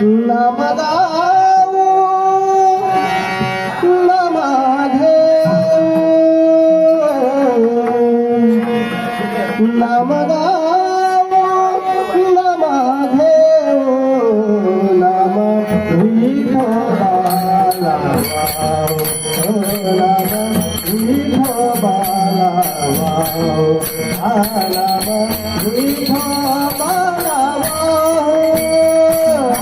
নমদাও নমাধে নমদাও নমাধে নম বিধবালা নম বিধবালা নম বিধবালা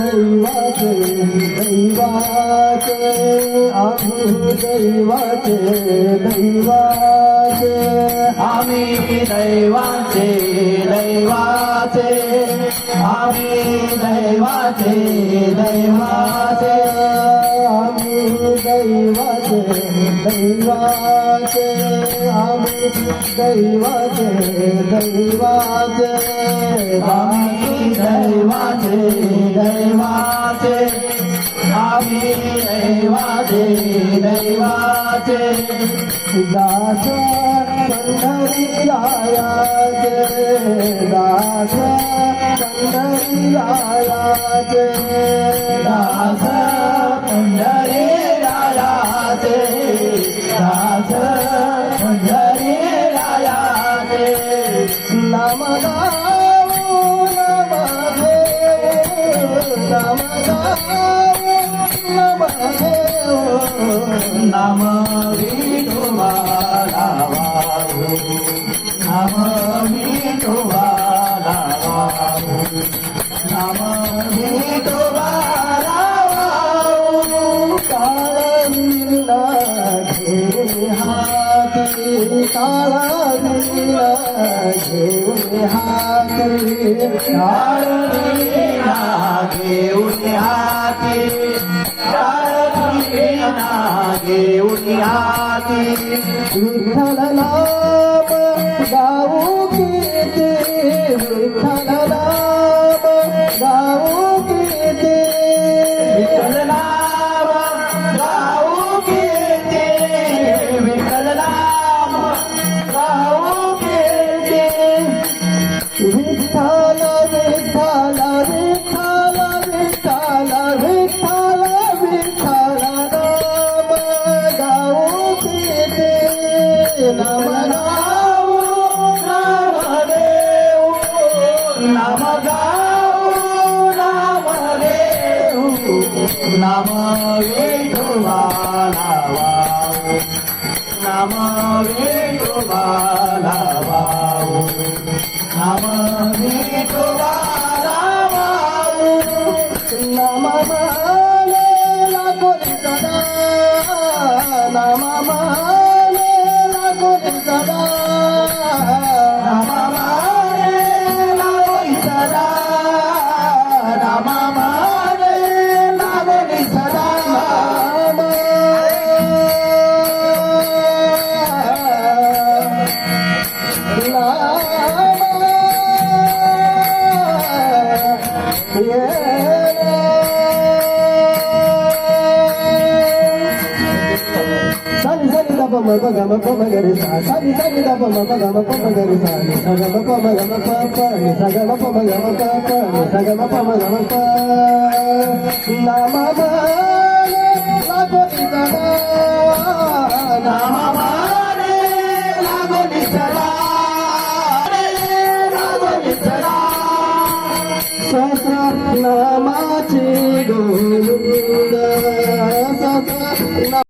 दैवाचे दैवाचे आम्ही दैवाचे दैवाचे आम्ही दैवाचे दैवाचे आम्ही दैवाचे दैवाचे. दैवाचे दैवाचे आम्ही दैवाचे दैवाचे आम्ही दैवाचे दैवाचे आम्ही दैवाचे दैवाचे. दास पंढरी रायाचे दास पंढरी रायाचे दास पंढरी नाम विठोबा लावाऊ नाम विठोबा लावाऊ नाम विठोबा लावाऊ काळ घे हाती काळा काळवीणा घेऊन हाती काळवीणा घेऊन हाती घेऊन हाती विठ्ठल नाम गाऊ कीर्ती विठाला विठाला विठाला विठाला विठाला विठाला नाम गाओ प्रीते नाम गाओ नाम देव नाम गाओ नाम देव नाम विठुवा नावा నమో వేణుబాలవావు నమ మప గమ పమ గరి సా సరి సరి దప మప గమ పమ గరి సా ని స